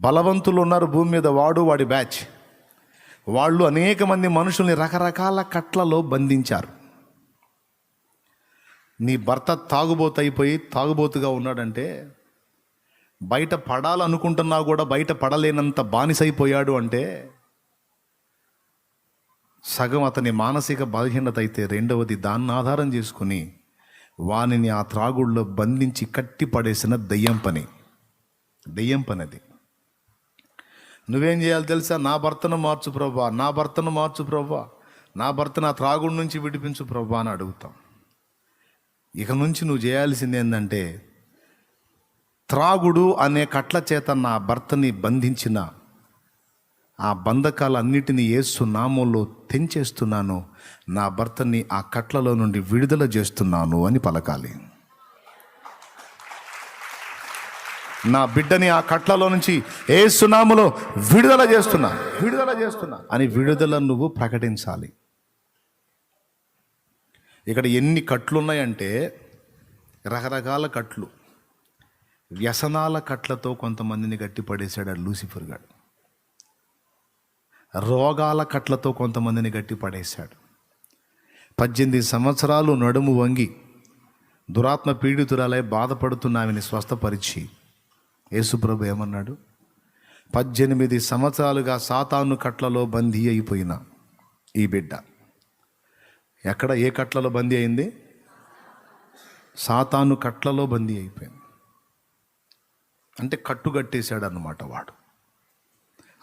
బలవంతులు ఉన్నారు భూమి మీద వాడు వాడి బ్యాచ్. వాళ్ళు అనేక మంది మనుషుల్ని రకరకాల కట్లలో బంధించారు. నీ భర్త తాగుబోతు అయిపోయి తాగుబోతుగా ఉన్నాడంటే బయట పడాలనుకుంటున్నా కూడా బయట పడలేనంత బానిసైపోయాడు అంటే సగం అతని మానసిక బలహీనత అయితే రెండవది దాన్ని ఆధారం చేసుకుని వానిని ఆ త్రాగుళ్ళలో బంధించి కట్టి పడేసిన దయ్యం పని. దయ్యం పని అది. నువ్వేం చేయాలి తెలుసా? నా భర్తను మార్చు ప్రభా. నా భర్తను మార్చు ప్రభా. నా భర్త నా త్రాగుడి నుంచి విడిపించు ప్రభా అని అడుగుతాం. ఇక నుంచి నువ్వు చేయాల్సింది ఏంటంటే త్రాగుడు అనే కట్ల చేత నా భర్తని బంధించిన ఆ బంధకాలన్నిటినీ ఏసు నామంలో తెంచేస్తున్నాను. నా భర్తని ఆ కట్లలో నుండి విడుదల చేస్తున్నాను అని పలకాలి. నా బిడ్డని ఆ కట్లలో నుంచి ఏ సునాములో విడుదల చేస్తున్నా. విడుదల చేస్తున్నా. అని విడుదల నువ్వు ప్రకటించాలి. ఇక్కడ ఎన్ని కట్లు ఉన్నాయంటే రకరకాల కట్లు. వ్యసనాల కట్లతో కొంతమందిని గట్టిపడేశాడు లూసిఫర్ గాడు. రోగాల కట్లతో కొంతమందిని గట్టి పడేశాడు పద్దెనిమిది సంవత్సరాలు నడుము వంగి దురాత్మ పీడితురాలై బాధపడుతున్న ఆమెని స్వస్థపరిచి యేసుప్రభు ఏమన్నాడు? పద్దెనిమిది సంవత్సరాలుగా సాతాను కట్లలో బందీ అయిపోయిన ఈ బిడ్డ. ఎక్కడ ఏ కట్లలో బందీ అయింది? సాతాను కట్లలో బందీ అయిపోయింది. అంటే కట్టుగట్టేశాడు అన్నమాట వాడు.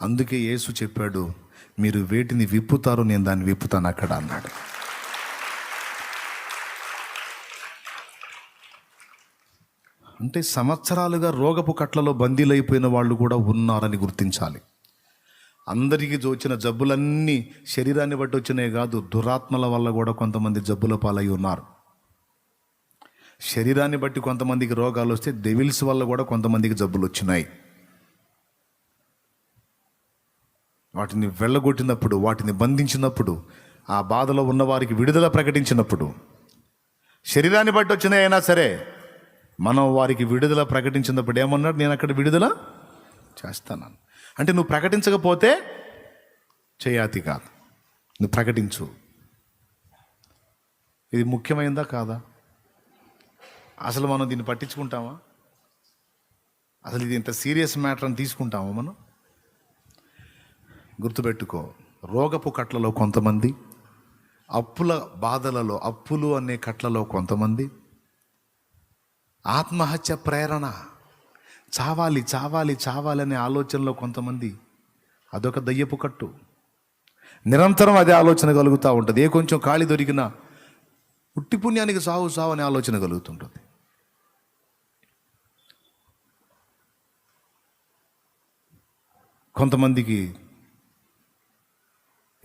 అందుకే యేసు చెప్పాడు మీరు వేటిని విప్పుతారో నేను దాన్ని విప్పుతాను అక్కడ అన్నాడు. అంటే సంవత్సరాలుగా రోగపు కట్లలో బందీలైపోయిన వాళ్ళు కూడా ఉన్నారని గుర్తించాలి. అందరికీ వచ్చిన జబ్బులన్నీ శరీరాన్ని బట్టి వచ్చినాయి కాదు దురాత్మల వల్ల కూడా కొంతమంది జబ్బుల పాలై ఉన్నారు. శరీరాన్ని బట్టి కొంతమందికి రోగాలు వస్తే డెవిల్స్ వల్ల కూడా కొంతమందికి జబ్బులు వచ్చినాయి. వాటిని వెళ్ళగొట్టినప్పుడు వాటిని బంధించినప్పుడు ఆ బాధలో ఉన్నవారికి విడుదల ప్రకటించినప్పుడు శరీరాన్ని బట్టి వచ్చినాయి అయినా సరే మనం వారికి విడుదల ప్రకటించినప్పుడు ఏమన్నాడు? నేను అక్కడ విడుదల చేస్తాను. అంటే నువ్వు ప్రకటించకపోతే చేయాతి కాదు. నువ్వు ప్రకటించు. ఇది ముఖ్యమైందా కాదా? అసలు మనం దీన్ని పట్టించుకుంటామా? అసలు ఇది ఇంత సీరియస్ మ్యాటర్ అని తీసుకుంటామా మనం? గుర్తుపెట్టుకో రోగపు కట్లలో కొంతమంది అప్పుల బాధలలో అప్పులు అనే కట్లలో కొంతమంది ఆత్మహత్య ప్రేరణ. చావాలి చావాలి చావాలనే ఆలోచనలో కొంతమంది అదొక దయ్యపు కట్టు. నిరంతరం అదే ఆలోచన కలుగుతూ ఉంటుంది. ఏ కొంచెం ఖాళీ దొరికినా ఉట్టి పుణ్యానికి సావు సావు అనే ఆలోచన కలుగుతుంటుంది. కొంతమందికి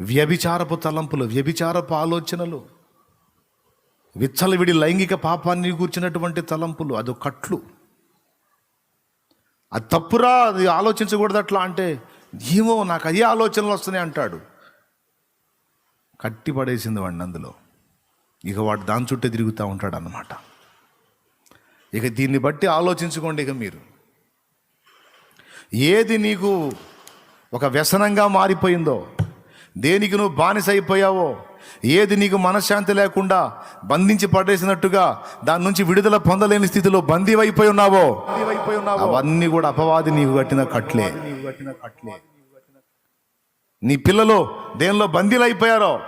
వ్యభిచారపు తలంపులు వ్యభిచారపు ఆలోచనలు విచ్చలవిడి లైంగిక పాపాన్ని కూర్చున్నటువంటి తలంపులు అదో కట్లు. అది తప్పురా అది ఆలోచించకూడదు అట్లా అంటే ఏమో నాకు అదే ఆలోచనలు వస్తున్నాయి అంటాడు. కట్టి పడేసింది వాడిని అందులో. ఇక వాడు దాని చుట్టే తిరుగుతూ ఉంటాడు అన్నమాట ఇక దీన్ని బట్టి ఆలోచించుకోండి ఇక మీరు. ఏది నీకు ఒక వ్యసనంగా మారిపోయిందో దేనికి నువ్వు బానిస అయిపోయావో ఏది నీకు మనశ్శాంతి లేకుండా బంధించి పడేసినట్టుగా దాని నుంచి విడుదల పొందలేని స్థితిలో బందీ అయిపోయి ఉన్నావో? అవన్నీ కూడా అపవాది నీకు కట్టిన కట్లే. నీ పిల్లలు దేనిలో బందీలు అయిపోయారో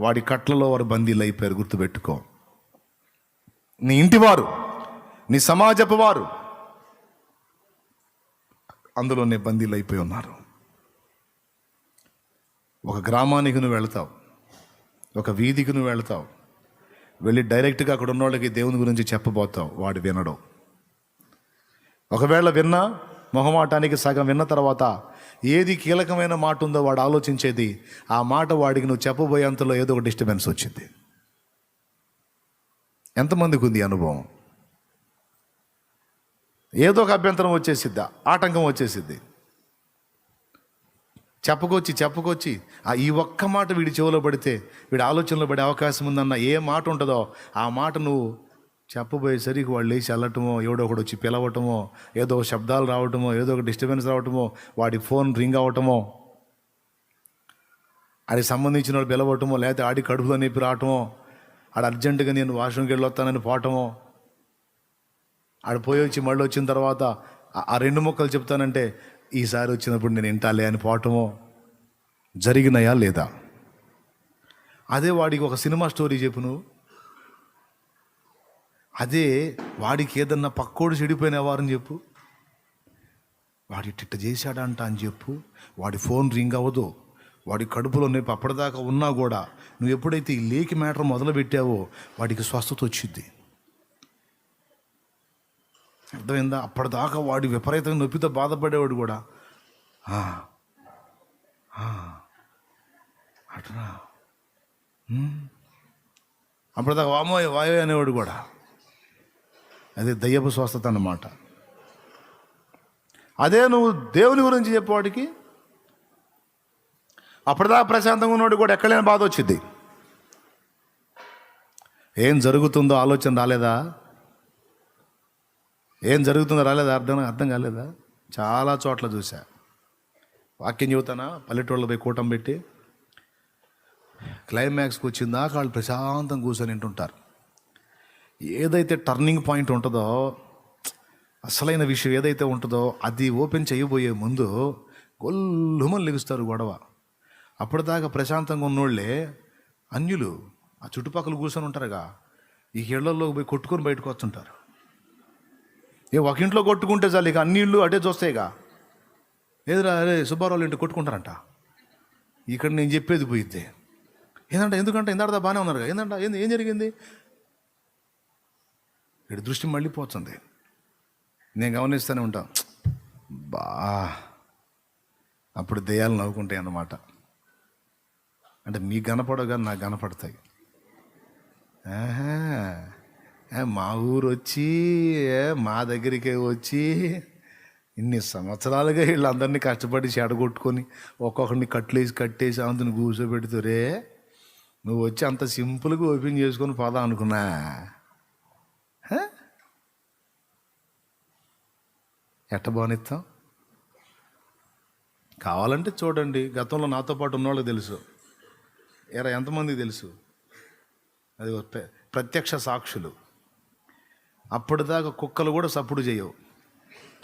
వాడి కట్లలో వారు బందీలు అయిపోయారు గుర్తుపెట్టుకో. నీ ఇంటివారు నీ సమాజపు వారు అందులోనే బందీలు అయిపోయి ఉన్నారు. ఒక గ్రామానికి నువ్వు వెళ్తావు. ఒక వీధికి నువ్వు వెళ్తావు. వెళ్ళి డైరెక్ట్గా అక్కడ ఉన్న వాళ్ళకి దేవుని గురించి చెప్పబోతావు. వాడు వినడం. ఒకవేళ విన్నా మొహమాటానికి సగం విన్న తర్వాత ఏది కీలకమైన మాట ఉందో వాడు ఆలోచించేది ఆ మాట వాడికి నువ్వు చెప్పబోయేంతలో ఏదో ఒక డిస్టర్బెన్స్ వచ్చింది. ఎంతమందికి ఉంది అనుభవం? ఏదో ఒక అభ్యంతరం వచ్చేసిద్దా? ఆటంకం వచ్చేసిద్ది. చెప్పుకొచ్చి చెప్పుకొచ్చి. ఆ ఈ ఒక్క మాట వీడి చెవిలో పడితే వీడి ఆలోచనలో పడే అవకాశం ఉందన్న ఏ మాట ఉంటుందో ఆ మాట నువ్వు చెప్పబోయేసరికి వాళ్ళు లేచి వెళ్ళటమో ఎవడో ఒకడు వచ్చి పిలవటమో ఏదో ఒక శబ్దాలు రావటమో ఏదో ఒక డిస్టర్బెన్స్ రావటమో వాడి ఫోన్ రింగ్ అవ్వటమో ఆడికి సంబంధించిన వాళ్ళు పిలవటమో లేకపోతే ఆడి కడుపులో నొప్పి రావటమో ఆడ అర్జెంటుగా నేను వాష్రూమ్కి వెళ్ళొస్తానని పోవటమో ఆడ పోయి వచ్చి మళ్ళీ వచ్చిన తర్వాత ఆ- ఆ రెండు మొక్కలు చెప్తానంటే ఈసారి వచ్చినప్పుడు నేను వింటాలే అని పోవటమో జరిగినాయా లేదా? అదే వాడికి ఒక సినిమా స్టోరీ చెప్పు నువ్వు అదే వాడికి ఏదన్నా పక్కోడు చెడిపోయిన వారని చెప్పు. వాడి ఇట్ట చేశాడంట అని చెప్పు. వాడి ఫోన్ రింగ్ అవ్వదు. వాడి కడుపులో నొప్పి అప్పటిదాకా ఉన్నా కూడా నువ్వు ఎప్పుడైతే ఈ లేకి మ్యాటర్ మొదలు పెట్టావో వాడికి స్వస్థత వచ్చింది. అర్థమైందా? అప్పటిదాకా వాడి విపరీతంగా నొప్పితో బాధపడేవాడు కూడా. "ఆ, అప్పటిదాకా వామో వాయో అనేవాడు కూడా. అదే దయ్యపు స్వస్థత అన్నమాట. అదే నువ్వు దేవుని గురించి చెప్పేవాడికి? అప్పటిదాకా ప్రశాంతంగా ఉన్నవాడు కూడా ఎక్కడైనా బాధ వచ్చింది ఏం జరుగుతుందో ఆలోచన రాలేదా? ఏం జరుగుతుందో రాలేదా? అర్థం అర్థం కాలేదా? చాలా చోట్ల చూసా వాక్యం చెబుతానా? పల్లెటూళ్ళ పోయి కూటం పెట్టి క్లైమాక్స్కి వచ్చిందాక వాళ్ళు ప్రశాంతం కూర్చొని వింటుంటారు. ఏదైతే టర్నింగ్ పాయింట్ ఉంటుందో అసలైన విషయం ఏదైతే ఉంటుందో అది ఓపెన్ చేయబోయే ముందు గొల్లుమని లెగుస్తారు గొడవ. అప్పటిదాకా ప్రశాంతంగా ఉన్నోళ్ళే అన్యులు ఆ చుట్టుపక్కల కూర్చొని ఉంటారుగా. ఈ ఇళ్ళలోకి పోయి కొట్టుకొని బయటకు వస్తుంటారు. ఏ ఒక ఇంట్లో కొట్టుకుంటే చాలు ఇక అన్ని ఇళ్ళు అటే చూస్తాయిగా. ఏదిరా అరే సుబ్బారావు ఇంటి కొట్టుకుంటారంట. ఇక్కడ నేను చెప్పేది పోయిద్ది. ఏంటంటే ఎందుకంటే? ఇందాడ బాగానే ఉన్నారుగా. ఏంటంట ఏంది ఏం జరిగింది? ఇక్కడ దృష్టి మళ్ళీ పోతుంది. నేను గమనిస్తూనే ఉంటాం. బా. అప్పుడు దెయ్యాలు నవ్వుకుంటాయి అన్నమాట. అంటే మీకు కనపడవు కానీ నాకు కనపడతాయి. ఆహా, మా ఊరు వచ్చి మా దగ్గరికే వచ్చి ఇన్ని సంవత్సరాలుగా వీళ్ళందరినీ కష్టపడి చెడగొట్టుకొని ఒక్కొక్కరిని కట్లేసి కట్టేసి అందుని కూర్చోబెడుతురే నువ్వు వచ్చి అంత సింపుల్గా ఓపెన్ చేసుకొని పోదా అనుకున్నా. ఎట్ట బానిస్తాం కావాలంటే చూడండి గతంలో నాతో పాటు ఉన్నవాళ్ళకి తెలుసు. ఎరా ఎంతమంది తెలుసు? అది ప్రత్యక్ష సాక్షులు. అప్పటిదాకా కుక్కలు కూడా సప్పుడు చేయవు.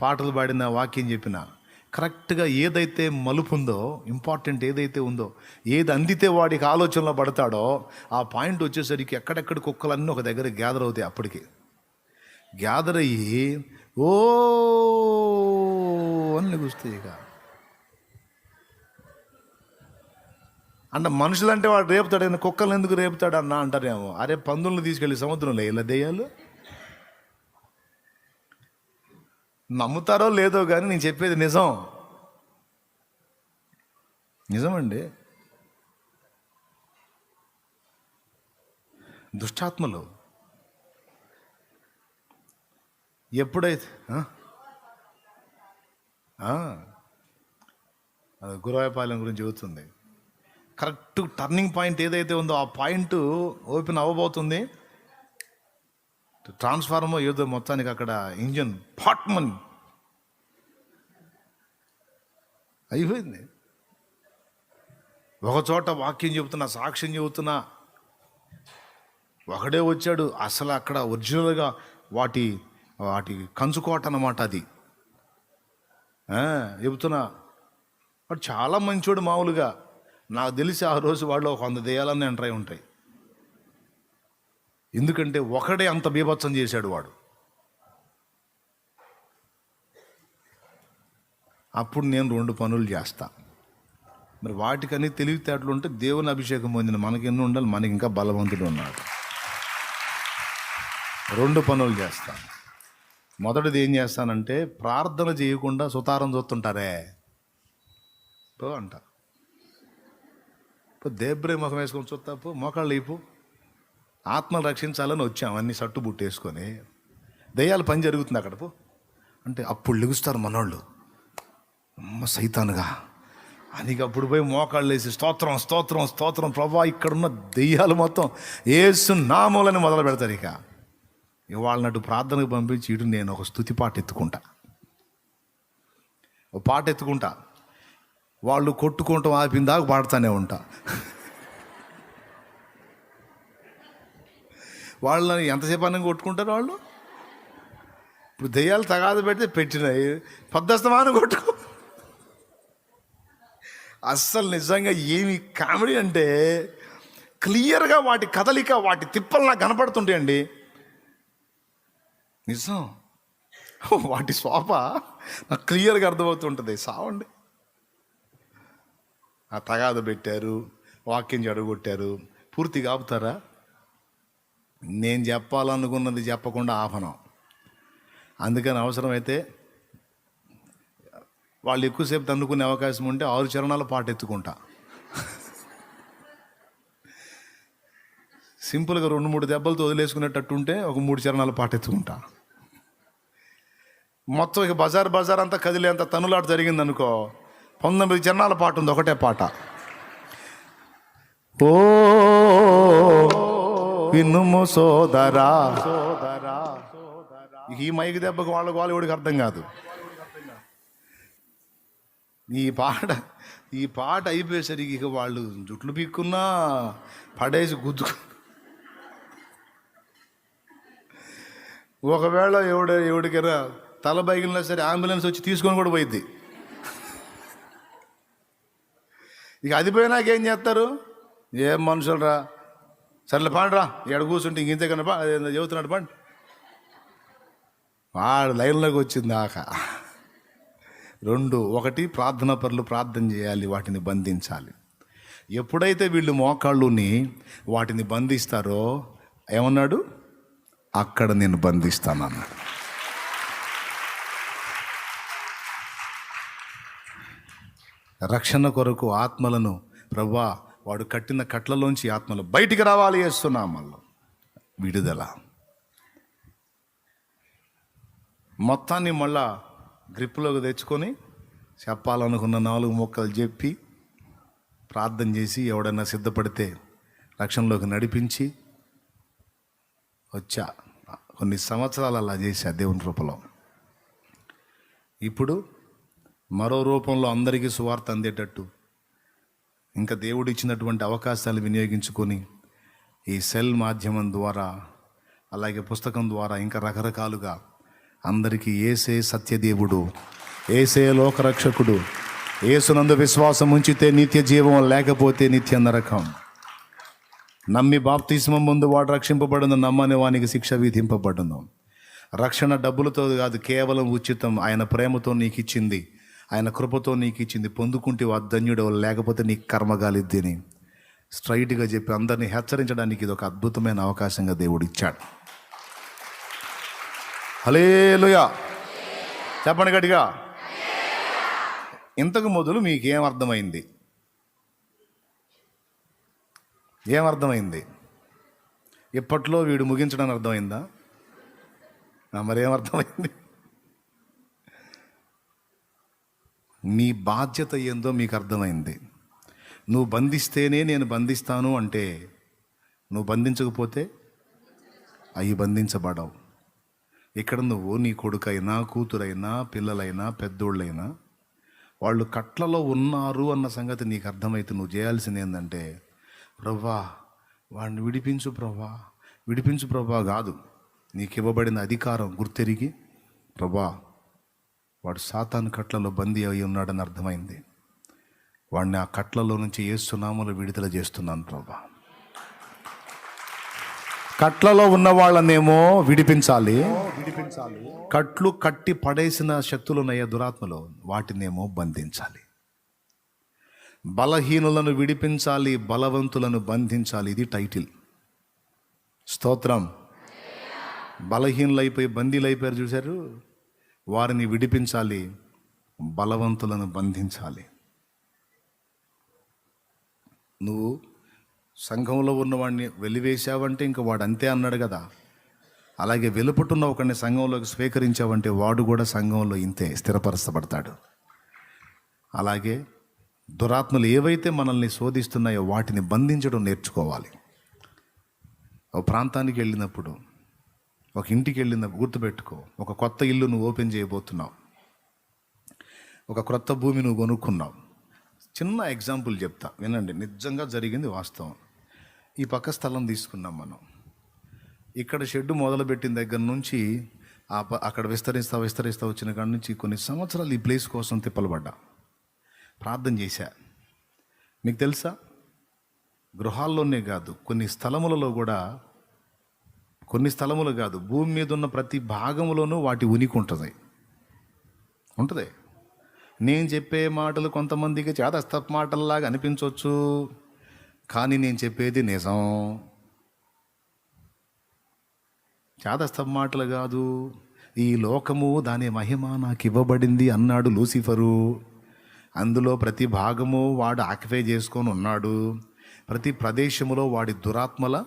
పాటలు పాడిన వాక్యం చెప్పిన. కరెక్ట్గా ఏదైతే మలుపు ఉందో ఇంపార్టెంట్ ఏదైతే ఉందో ఏది అందితే వాడికి ఆలోచనలో పడతాడో ఆ పాయింట్ వచ్చేసరికి ఎక్కడెక్కడ కుక్కలన్నీ ఒక దగ్గర గ్యాదర్ అవుతాయి అప్పటికి. గ్యాదర్ అయ్యి ఓ అని లెగుస్తాయి ఇక. అంటే మనుషులంటే వాడు రేపుతాడు కుక్కలు ఎందుకు రేపుతాడు? అన్న అంటారేమో. అరే పందులను తీసుకెళ్ళి సముద్రంలో ఇలా దెయ్యాలు? నమ్ముతారో లేదో కానీ నేను చెప్పేది నిజం. నిజమండి. దుష్టాత్మలు. ఎప్పుడైతే గురవాయపాలెం గురించి చెబుతుంది. కరెక్ట్ టర్నింగ్ పాయింట్ ఏదైతే ఉందో ఆ పాయింట్ ఓపెన్ అవ్వబోతుంది. ట్రాన్స్ఫార్మర్ ఏదో మొత్తానికి అక్కడ ఇంజన్ పాట్మన్ అయిపోయింది. ఒకచోట వాక్యం చెబుతున్నా సాక్ష్యం చెబుతున్నా. ఒకడే వచ్చాడు అసలు అక్కడ ఒరిజినల్గా వాటి వాటి కంచుకోట అన్నమాట అది. చెబుతున్నా వాడు చాలా మంచోడు మామూలుగా. నాకు తెలిసి ఆ రోజు వాళ్ళు ఒక వంద దేయాలన్నీ ఎంటర్ అయి ఉంటాయి. ఎందుకంటే ఒకడే అంత బీభత్సం చేశాడు వాడు. అప్పుడు నేను రెండు పనులు చేస్తా. మరి వాటికని తెలివితేటలు ఉంటే దేవుని అభిషేకం పొందిన మనకి ఎన్ని ఉండాలి? మనకి ఇంకా బలవంతుడు ఉన్నాడు. రెండు పనులు చేస్తాను మొదటిది ఏం చేస్తానంటే ప్రార్థన చేయకుండా సుతారం చూస్తుంటారే. పో అంట. దేబ్రే ముఖం వేసుకొని చూస్తాపు మోకాళ్ళు లేపు ఆత్మలు రక్షించాలని వచ్చాం అన్ని సట్టు బుట్టేసుకొని. దయ్యాల పని జరుగుతుంది అక్కడ పో. అంటే అప్పుడు లెగుస్తారు మనోళ్ళు. అమ్మ సైతానుగా. అని అప్పుడు పోయి మోకాళ్ళు వేసి స్తోత్రం స్తోత్రం స్తోత్రం ప్రభా ఇక్కడున్న దెయ్యాలు మొత్తం ఏసు నామూలని మొదలు పెడతారు ఇక. ఇవాళ నటు ప్రార్థనకు పంపించి ఇటు నేను ఒక స్థుతి పాట ఎత్తుకుంటా. ఒక పాట ఎత్తుకుంటా. వాళ్ళు కొట్టుకుంటాం ఆపిన పాడుతూనే ఉంటా. వాళ్ళని ఎంతసేపు అన్నం కొట్టుకుంటారు వాళ్ళు? ఇప్పుడు దెయ్యాలు తగాద పెడితే పెట్టినాయి పద్దస్తమానం కొట్టుకో అస్సలు నిజంగా ఏమి కామెడీ అంటే క్లియర్గా వాటి కదలిక వాటి తిప్పలు నాకు కనపడుతుంటాయండి. నిజం. వాటి శోభ నాకు క్లియర్గా అర్థమవుతుంటుంది. సావండి. ఆ తగాద పెట్టారు వాక్యం చెడగొట్టారు పూర్తిగా ఆపుతారా నేను చెప్పాలనుకున్నది చెప్పకుండా ఆపను. అందుకని అవసరమైతే వాళ్ళు ఎక్కువసేపు తన్నుకునే అవకాశం ఉంటే ఆరు చరణాలు పాట ఎత్తుకుంటా సింపుల్గా రెండు మూడు దెబ్బలతో వదిలేసుకునేటట్టు ఉంటే ఒక మూడు చరణాలు పాట ఎత్తుకుంటా మొత్తం ఇక బజార్ బజార్ అంతా కదిలేంత తనులాట జరిగింది అనుకో పంతొమ్మిది చరణాల పాట ఉంది ఒకటే పాట. ఓ వినుము సోదరా. ఈ మైకి దెబ్బకు వాళ్ళ గోళ అర్థం కాదు. ఈ పాట ఈ పాట అయిపోయేసరికి ఇక వాళ్ళు జుట్లు పీక్కున్నా పడేసి గుద్దుకు ఒకవేళ ఎవడ ఎవడికైనా తల బైగిలినా సరే అంబులెన్స్ వచ్చి తీసుకొని కూడా పోయిద్ది. ఇక అది పోయినాకేం చేస్తారు? ఏం మనుషులు రా? సర్లే పాండ్రా ఎక్కడ కూర్చుంటే ఇంక ఇంతే కన్నా పా అదేందో చెబుతున్నాడు పండి. వాడు లైన్లోకి వచ్చింది ఆక. రెండు ఒకటి ప్రార్థన పరులు ప్రార్థన చేయాలి వాటిని బంధించాలి. ఎప్పుడైతే వీళ్ళు మోకాళ్ళుని వాటిని బంధిస్తారో ఏమన్నాడు? అక్కడ నేను బంధిస్తాను అన్నాడు రక్షణ కొరకు ఆత్మలను ప్రభా వాడు కట్టిన కట్లలోంచి ఆత్మలు బయటికి రావాలి వేస్తున్నామల్లో విడుదల. మొత్తాన్ని మళ్ళా గ్రిప్లోకి తెచ్చుకొని చెప్పాలనుకున్న నాలుగు మొక్కలు చెప్పి ప్రార్థన చేసి ఎవడన్నా సిద్ధపడితే రక్షణలోకి నడిపించి వచ్చా. కొన్ని సంవత్సరాలు అలా చేశా దేవుని రూపంలో ఇప్పుడు మరో రూపంలో అందరికీ సువార్త అందేటట్టు ఇంకా దేవుడు ఇచ్చినటువంటి అవకాశాలు వినియోగించుకొని ఈ సెల్ మాధ్యమం ద్వారా అలాగే పుస్తకం ద్వారా ఇంకా రకరకాలుగా అందరికీ ఏసే సత్యదేవుడు ఏసే లోకరక్షకుడు ఏసునందు విశ్వాసం ఉంచితే నిత్య జీవం లేకపోతే నిత్య నరకం. నమ్మి బాప్తిస్మం ముందు వాడు రక్షింపబడును నమ్మని వానికి శిక్ష విధింపబడును. రక్షణ డబ్బులతో కాదు కేవలం ఉచితం. ఆయన ప్రేమతో నీకు ఇచ్చింది. ఆయన కృపతో నీకు ఇచ్చింది పొందుకుంటే ధన్యుడు లేకపోతే నీకు కర్మగాలిద్దని స్ట్రైట్గా చెప్పి అందరినీ హెచ్చరించడానికి ఇది ఒక అద్భుతమైన అవకాశంగా దేవుడు ఇచ్చాడు. హలేలుయా చెప్పండి గట్టిగా. ఇంతకు మొదలు మీకేం అర్థమైంది? ఏమర్థమైంది ఇప్పట్లో వీడు ముగించడానికి అర్థమైందా? ఆ, మరేమర్థమైంది నీ బాధ్యత ఏందో మీకు అర్థమైంది. నువ్వు బంధిస్తేనే నేను బంధిస్తాను అంటే నువ్వు బంధించకపోతే అవి బంధించబడవు. ఇక్కడ నువ్వు నీ కొడుకైనా కూతురైనా పిల్లలైనా పెద్దోళ్ళైనా వాళ్ళు కట్లలో ఉన్నారు అన్న సంగతి నీకు అర్థమైతే నువ్వు చేయాల్సింది ఏంటంటే ప్రభా వాడిని విడిపించు ప్రభా విడిపించు ప్రభా కాదు. నీకు ఇవ్వబడిన అధికారం గుర్తెరిగి ప్రభా వాడు సాతాను కట్లలో బందీ అయి ఉన్నాడని అర్థమైంది. వాడిని ఆ కట్లలో నుంచి ఏ సునాములు విడుదల చేస్తున్నాను ప్రభా. కట్లలో ఉన్న వాళ్ళనేమో విడిపించాలి విడిపించాలి. కట్లు కట్టి పడేసిన శక్తులు ఉన్నాయా దురాత్మలో? వాటినేమో బంధించాలి. బలహీనులను విడిపించాలి బలవంతులను బంధించాలి. ఇది టైటిల్. స్తోత్రం. బలహీనులైపోయి బందీలైపోయారు చూశారు? వారిని విడిపించాలి బలవంతులను బంధించాలి. నువ్వు సంఘంలో ఉన్నవాడిని వెలివేశావంటే ఇంక వాడు అంతే అన్నాడు కదా. అలాగే వెలుపుట్టున్న ఒకడిని సంఘంలోకి స్వీకరించావంటే వాడు కూడా సంఘంలో ఇంతే స్థిరపరచబడతాడు. అలాగే దురాత్మలు ఏవైతే మనల్ని శోధిస్తున్నాయో వాటిని బంధించడం నేర్చుకోవాలి. ఓ ప్రాంతానికి వెళ్ళినప్పుడు ఒక ఇంటికి వెళ్ళింది గుర్తుపెట్టుకో ఒక కొత్త ఇల్లు నువ్వు ఓపెన్ చేయబోతున్నావు. ఒక క్రొత్త భూమి నువ్వు కొనుక్కున్నావు. చిన్న ఎగ్జాంపుల్ చెప్తా వినండి. నిజంగా జరిగింది వాస్తవం. ఈ పక్క స్థలం తీసుకున్నాం మనం. ఇక్కడ షెడ్ మొదలుపెట్టిన దగ్గర నుంచి ఆ ప- అక్కడ విస్తరిస్తా విస్తరిస్తా వచ్చిన కాడ నుంచి కొన్ని సంవత్సరాలు ఈ ప్లేస్ కోసం తిప్పలబడ్డా. ప్రార్థన చేశా. మీకు తెలుసా? గృహాల్లోనే కాదు కొన్ని స్థలములలో కూడా కొన్ని స్థలములు కాదు భూమి మీద ఉన్న ప్రతి భాగములోనూ వాటి ఉనికి ఉంటుంది. ఉంటుంది. నేను చెప్పే మాటలు కొంతమందికి చేదస్త మాటల్లాగా అనిపించవచ్చు కానీ నేను చెప్పేది నిజం. చేదస్త మాటలు కాదు ఈ లోకము దాని మహిమ నాకు ఇవ్వబడింది అన్నాడు లూసిఫరు. అందులో ప్రతి భాగము వాడు ఆక్యుపై చేసుకొని ఉన్నాడు. ప్రతి ప్రదేశములో వాడి దురాత్మల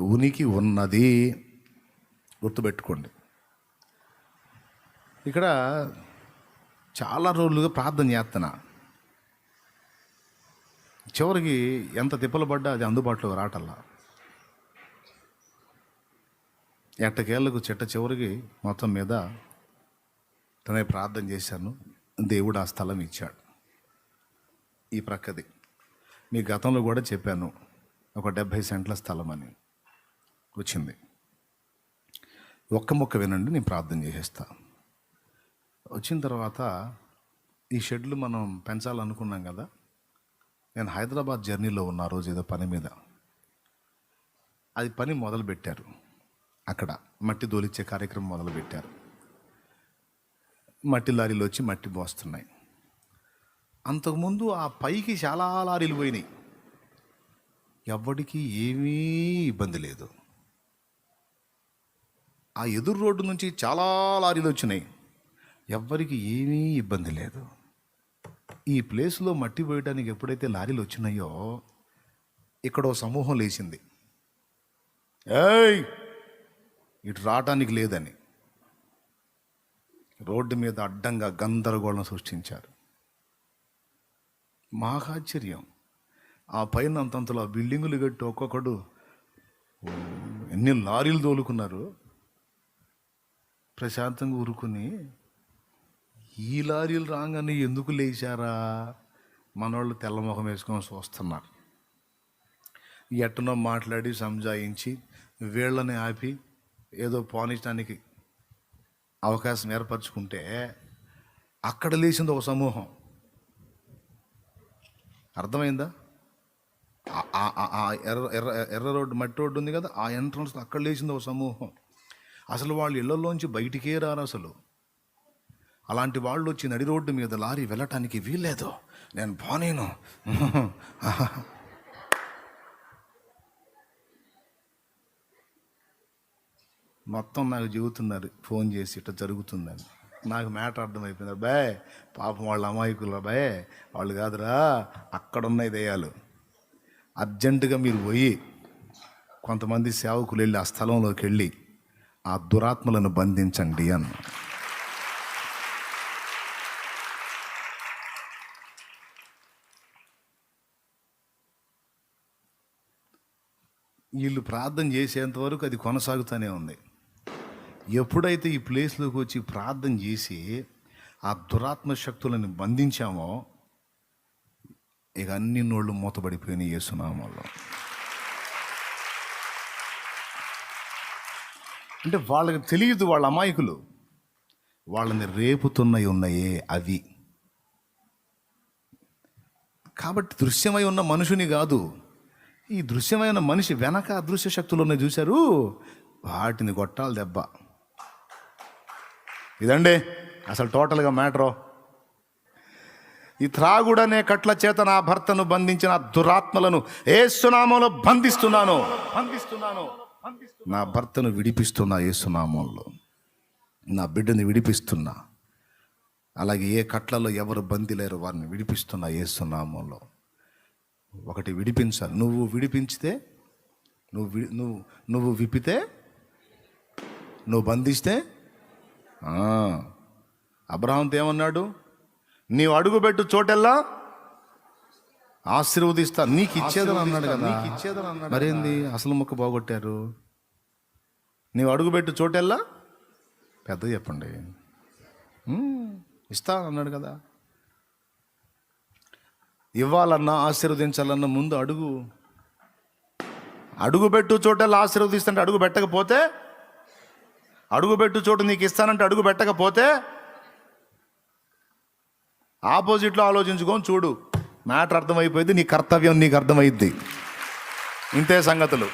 ఉనికి ఉన్నది. గుర్తుపెట్టుకోండి. ఇక్కడ చాలా రోజులుగా ప్రార్థన చేస్తున్నా. చివరికి ఎంత తిప్పలు పడ్డా అది అందుబాటులో రాటల్లా ఎట్టకేళ్ళకు చెట్ట చివరికి మొత్తం మీద తనే ప్రార్థన చేశాను. దేవుడు ఆ స్థలం ఇచ్చాడు. ఈ ప్రక్కది. మీ గతంలో కూడా చెప్పాను. ఒక డెబ్భై సెంట్ల స్థలం అని. వచ్చింది. ఒక్క మొక్క వినండి నేను ప్రార్థన చేసేస్తా. వచ్చిన తర్వాత ఈ షెడ్లు మనం పెంచాలనుకున్నాం కదా నేను హైదరాబాద్ జర్నీలో ఉన్న రోజు ఏదో పని మీద. అది పని మొదలు పెట్టారు అక్కడ మట్టి దోలిచ్చే కార్యక్రమం మొదలుపెట్టారు. మట్టి లారీలు వచ్చి మట్టి మోస్తున్నాయి. అంతకుముందు ఆ పైకి చాలా లారీలు పోయినాయి. ఎవరికి ఏమీ ఇబ్బంది లేదు. ఆ ఎదురు రోడ్డు నుంచి చాలా లారీలు వచ్చినాయి. ఎవ్వరికి ఏమీ ఇబ్బంది లేదు. ఈ ప్లేస్లో మట్టి పోయడానికి ఎప్పుడైతే లారీలు వచ్చినాయో ఇక్కడ ఓ సమూహం లేచింది. ఏయ్! ఇటు రావటానికి లేదని రోడ్డు మీద అడ్డంగా గందరగోళం సృష్టించారు. మాకు ఆ పైన అంతంతలో బిల్డింగులు కట్టి ఒక్కొక్కడు ఎన్ని లారీలు తోలుకున్నారు. ప్రశాంతంగా ఊరుకుని ఈ లారీలు రాగానే ఎందుకు లేచారా? మనోళ్ళు తెల్లముఖం వేసుకొని చూస్తున్నారు. ఎట్టనో మాట్లాడి సంజాయించి వీళ్ళని ఆపి ఏదో పోనించడానికి అవకాశం ఏర్పరచుకుంటే అక్కడ లేచింది ఒక సమూహం. అర్థమైందా? ఎర్ర ఎర్ర ఎర్ర రోడ్డు మట్టి రోడ్డు ఉంది కదా ఆ ఎంట్రన్స్ అక్కడ లేచింది ఒక సమూహం. అసలు వాళ్ళు ఇళ్ళలోంచి బయటికే రారు అసలు. అలాంటి వాళ్ళు వచ్చి నడి రోడ్డు మీద లారీ వెళ్ళటానికి వీల్లేదు. నేను బానేను. మొత్తం నాకు చెబుతున్నారు ఫోన్ చేసి ఇట్లా జరుగుతుందని. నాకు మ్యాటర్ అర్థమైపోయింది. అబ్బాయ్ పాపం వాళ్ళ అమాయకులు అబ్బాయ్ వాళ్ళు కాదురా అక్కడున్నాయి దయ్యాలు. అర్జెంటుగా మీరు పోయి కొంతమంది సేవకులు వెళ్ళి ఆ స్థలంలోకి వెళ్ళి ఆ దురాత్మలను బంధించండి అన్న వీళ్ళు ప్రార్థన చేసేంత వరకు అది కొనసాగుతూనే ఉంది. ఎప్పుడైతే ఈ ప్లేస్లోకి వచ్చి ప్రార్థన చేసి ఆ దురాత్మ శక్తులను బంధించామో ఇక అన్ని నోళ్ళు మూతబడిపోయినాయి యేసునామాల్లో అంటే వాళ్ళకి తెలియదు వాళ్ళ అమాయకులు. వాళ్ళని రేపుతున్నవి ఉన్నాయే అవి. కాబట్టి దృశ్యమై ఉన్న మనుషుని కాదు. ఈ దృశ్యమైన మనిషి వెనక అదృశ్య శక్తులు ఉన్నాయి చూశారు? వాటిని కొట్టాలి దెబ్బ. ఇదండి అసలు టోటల్గా మ్యాటరు. ఈ త్రాగుడనే కట్ల చేత నా భర్తను బంధించిన దురాత్మలను ఏ సునామంలో బంధిస్తున్నాను. బంధిస్తున్నాను. నా భర్తను విడిపిస్తున్నా ఏసునామంలో నా బిడ్డని విడిపిస్తున్నా. అలాగే ఏ కట్లలో ఎవరు బందీ లేరు వారిని విడిపిస్తున్నా ఏసునామంలో ఒకటి విడిపించాలి. నువ్వు విడిపించితే నువ్వు వి- నువ్వు నువ్వు విప్పితే నువ్వు బంధిస్తే అబ్రహాంతో ఏమన్నాడు? నీవు అడుగుపెట్టు చోటెల్లా ఆశీర్వదిస్తా. నీకు ఇచ్చేదని అన్నాడు కదా. మరేంది? అసలు మొక్క బాగొట్టారు. నీవు అడుగుపెట్టు చోటెల్లా? పెద్ద చెప్పండి. "మ్మ్, ఇస్తా అన్నాడు కదా. ఇవ్వాలన్నా ఆశీర్వదించాలన్నా ముందు అడుగు. అడుగుపెట్టు చోటెల్లా ఆశీర్వదిస్తుంటే అడుగు పెట్టకపోతే అడుగుపెట్టు చోటు నీకు ఇస్తానంటే అడుగు పెట్టకపోతే ఆపోజిట్లో ఆలోచించుకొని చూడు. మ్యాటర్ అర్థమైపోయింది నీ కర్తవ్యం నీకు అర్థమైద్ది. ఇంతే సంగతులు.